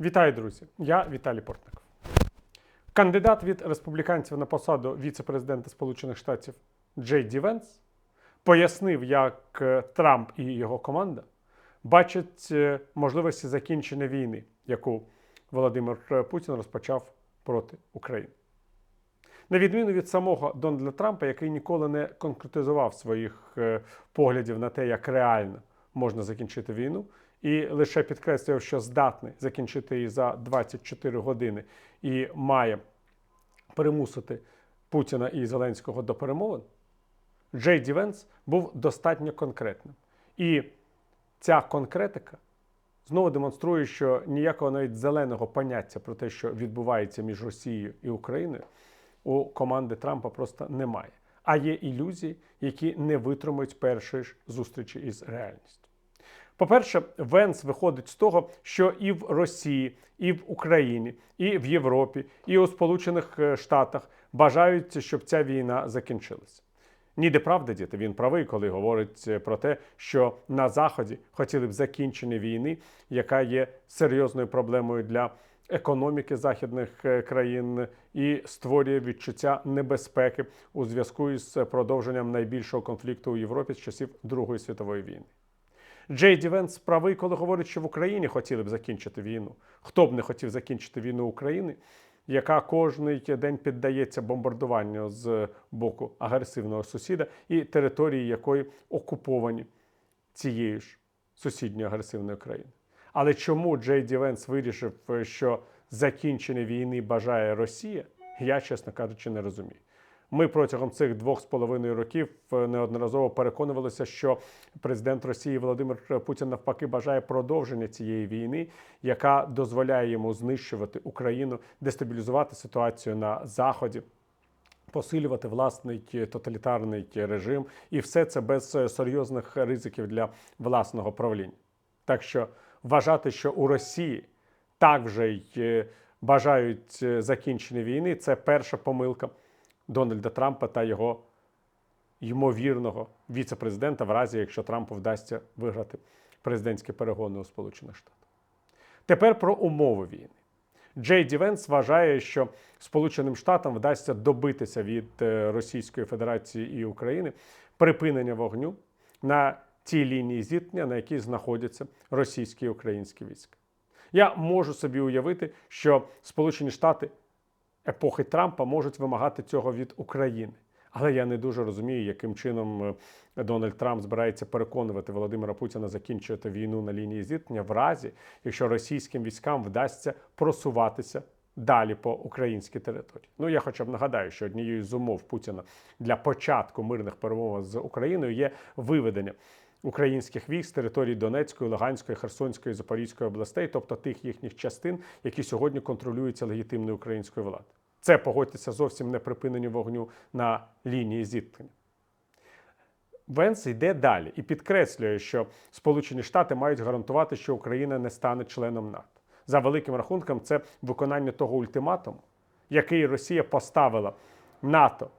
Вітаю, друзі! Я Віталій Портников. Кандидат від республіканців на посаду віце-президента Сполучених Штатів Джей Ді Венс пояснив, як е, Трамп і його команда бачать е, можливості закінчення війни, яку Володимир Путін розпочав проти України. На відміну від самого Дональда Трампа, який ніколи не конкретизував своїх е, поглядів на те, як реально можна закінчити війну, і лише підкреслював, що здатний закінчити її за 24 години і має примусити Путіна і Зеленського до перемовин, Джей Ді Венс був достатньо конкретним. І ця конкретика знову демонструє, що ніякого навіть зеленого поняття про те, що відбувається між Росією і Україною, у команди Трампа просто немає. А є ілюзії, які не витримують першої ж зустрічі із реальністю. По-перше, Венс виходить з того, що і в Росії, і в Україні, і в Європі, і у Сполучених е, Штатах бажають, щоб ця війна закінчилася. Ніде правда, діти, він правий, коли говорить е, про те, що на Заході хотіли б закінчення війни, яка є серйозною проблемою для економіки західних е, країн і створює відчуття небезпеки у зв'язку із продовженням найбільшого конфлікту у Європі з часів Другої світової війни. Джей Ді Венс правий, коли говорить, що в Україні хотіли б закінчити війну. Хто б не хотів закінчити війну України, яка кожний день піддається бомбардуванню з боку агресивного сусіда і території якої окуповані цією ж сусідньою агресивною країною. Але чому Джей Ді Венс вирішив, що закінчення війни бажає Росія, я, чесно кажучи, не розумію. Ми протягом цих двох з половиною років е, неодноразово переконувалися, що президент Росії Володимир Путін навпаки бажає продовження цієї війни, яка дозволяє йому знищувати Україну, дестабілізувати ситуацію на заході. Посилювати власний тоталітарний режим, і все це без е, серйозних ризиків для власного правління. Так що вважати, що у Росії так вже й е, бажають закінчення війни, це перша помилка Дональда Трампа та його ймовірного віце-президента, в разі якщо Трампу вдасться виграти президентські перегони у Сполучених Штатах. Тепер про умови війни. Джей Ді Венс вважає, що Сполученим Штатам вдасться добитися від е, Російської Федерації і України припинення вогню на тій лінії зіткнення, на якій знаходяться російські і українські війська. Я можу собі уявити, що Сполучені Штати епохи Трампа можуть вимагати цього від України. Але я не дуже розумію, яким чином е, Дональд Трамп збирається переконувати Володимира Путіна закінчувати війну на лінії зіткнення в разі, якщо російським військам вдасться просуватися далі по українській території. Ну я хоча б нагадаю, що однією з умов Путіна для початку мирних перемовин з Україною є виведення. Українських військ з території Донецької, Луганської, Херсонської, Запорізької областей, тобто тих їхніх частин, які сьогодні контролюються легітимною українською владою. Це погодьтеся зовсім не припинення вогню на лінії зіткнення. Венс йде далі і підкреслює, що Сполучені Штати мають гарантувати, що Україна не стане членом НАТО. За великим рахунком, це виконання того ультиматуму, який Росія поставила НАТО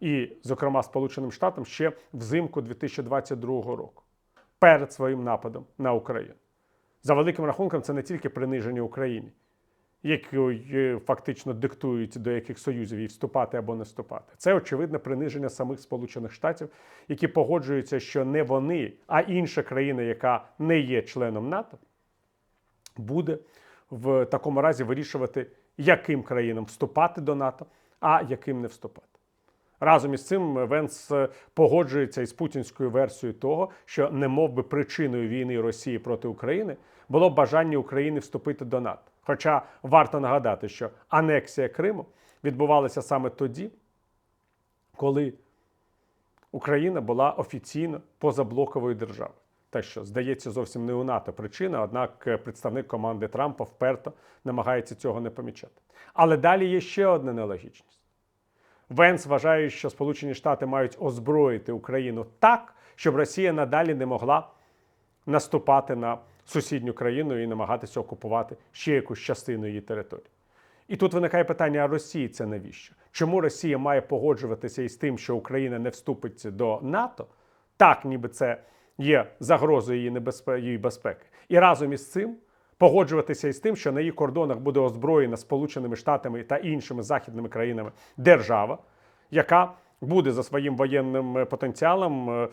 і, зокрема, Сполученим Штатам ще взимку 2022 року перед своїм нападом на Україну. За великим рахунком, це не тільки приниження Україні, які е, фактично диктують до яких союзів їй вступати або не вступати. Це очевидне приниження самих Сполучених Штатів, які погоджуються, що не вони, а інша країна, яка не є членом НАТО, буде в такому разі вирішувати, яким країнам вступати до НАТО, а яким не вступати. Разом із цим Венс е, погоджується із путінською версією того, що не мов би причиною війни Росії проти України було бажання України вступити до НАТО. Хоча варто нагадати, що анексія Криму відбувалася саме тоді, коли Україна була офіційно позаблоковою державою. Так що, здається, зовсім не у НАТО причина, однак е, представник команди Трампа вперто намагається цього не помічати. Але далі є ще одна нелогічність. Венс вважає, що Сполучені Штати мають озброїти Україну так, щоб Росія надалі не могла наступати на сусідню країну і намагатися окупувати ще якусь частину її території. І тут виникає питання: а Росії це навіщо? Чому Росія має погоджуватися із тим, що Україна не вступить до НАТО, так ніби це є загрозою її, небезпе... її безпеки. І разом із цим погоджуватися із тим, що на її кордонах буде озброєна Сполученими Штатами та іншими західними країнами держава, яка буде за своїм воєнним е, потенціалом е,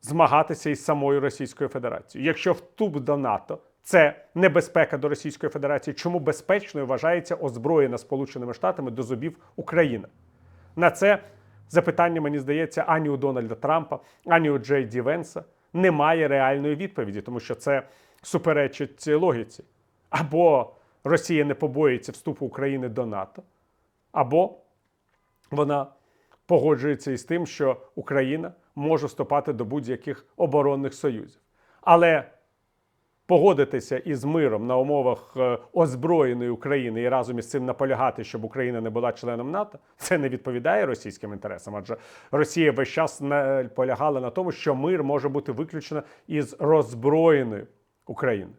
змагатися із самою Російською Федерацією. Якщо вступ до НАТО це небезпека до Російської Федерації, чому безпечною вважається озброєна Сполученими Штатами до зубів Україна? На це запитання, мені здається, ані у Дональда Трампа, ані у Джей Ді Венса немає реальної відповіді, тому що це суперечить логіці. Або Росія не побоїться вступу України до НАТО, або вона погоджується із тим, що Україна може вступати до будь-яких оборонних союзів. Але погодитися із миром на умовах е, озброєної України і разом із цим наполягати, щоб Україна не була членом НАТО, це не відповідає російським інтересам. Адже Росія весь час наполягала на тому, що мир може бути виключено із роззброєної України.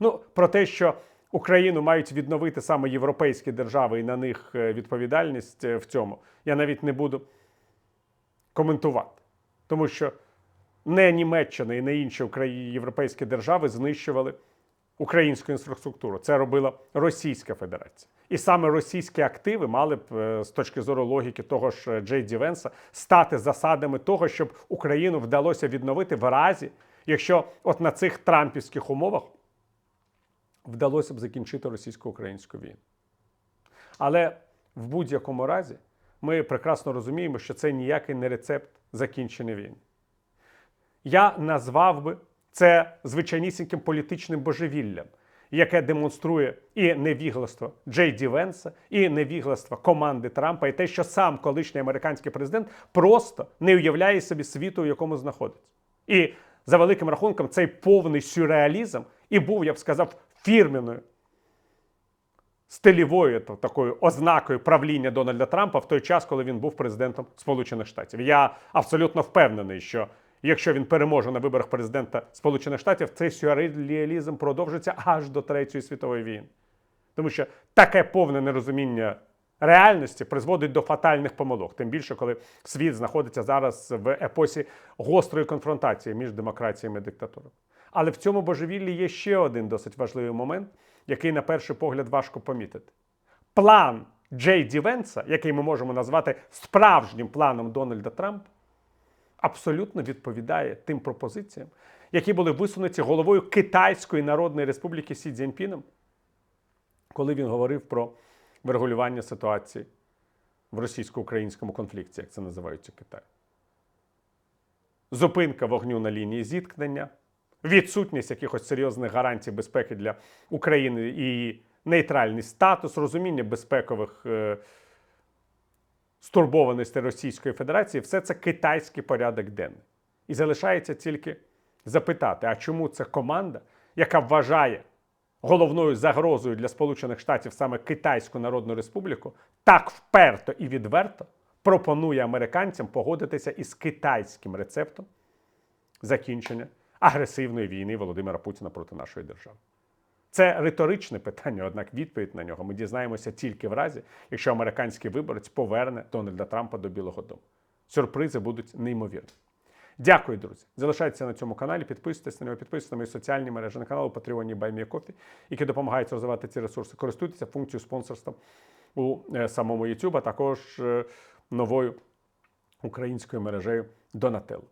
Ну, про те, що Україну мають відновити саме європейські держави і на них е, відповідальність е, в цьому, я навіть не буду коментувати. Тому що не Німеччина і не інші європейські держави знищували українську інфраструктуру. Це робила Російська Федерація. І саме російські активи мали б е, з точки зору логіки того ж е, Джей Ді Венса стати засадами того, щоб Україну вдалося відновити в разі, якщо от на цих трампівських умовах вдалося б закінчити російсько-українську війну. Але в будь-якому разі ми прекрасно розуміємо, що це ніякий не рецепт закінчення війни. Я назвав би це звичайнісіньким політичним божевіллям, яке демонструє і невігластво Джей Ді Венса, і невігластво команди Трампа, і те, що сам колишній американський президент просто не уявляє собі світу, у якому знаходиться. І за великим рахунком, цей повний сюрреалізм і був, я б сказав, фірменною стилівою та- такою ознакою правління Дональда Трампа в той час, коли він був президентом Сполучених Штатів. Я абсолютно впевнений, що якщо він переможе на виборах президента Сполучених Штатів, цей сюрреалізм продовжиться аж до Третьої світової війни. Тому що таке повне нерозуміння реальності призводить до фатальних помилок. Тим більше, коли світ знаходиться зараз в епосі гострої конфронтації між демократіями і диктатурами. Але в цьому божевіллі є ще один досить важливий момент, який на перший погляд важко помітити. План Джей Ді Венса, який ми можемо назвати справжнім планом Дональда Трампа, абсолютно відповідає тим пропозиціям, які були висунуті головою Китайської Народної Республіки Сі Цзіньпіном, коли він говорив про врегулювання ситуації в російсько-українському конфлікті, як це називають у. Зупинка вогню на лінії зіткнення, відсутність якихось серйозних гарантій безпеки для України і її нейтральний статус, розуміння безпекових е, стурбованості Російської Федерації, все це китайський порядок денний. І залишається тільки запитати, а чому ця команда, яка вважає головною загрозою для Сполучених Штатів саме Китайську Народну Республіку, так вперто і відверто пропонує американцям погодитися із китайським рецептом закінчення агресивної війни Володимира Путіна проти нашої держави. Це риторичне питання, однак відповідь на нього ми дізнаємося тільки в разі, якщо американський виборець поверне Дональда Трампа до Білого Дому. Сюрпризи будуть неймовірні. Дякую, друзі. Залишайтеся на цьому каналі, підписуйтесь на нього, підписуйтесь на мої соціальні мережі на канал Patreon і які допомагають розвивати ці ресурси. Користуйтеся функцією спонсорства у е, самому YouTube, а також е, новою українською мережею Donatello.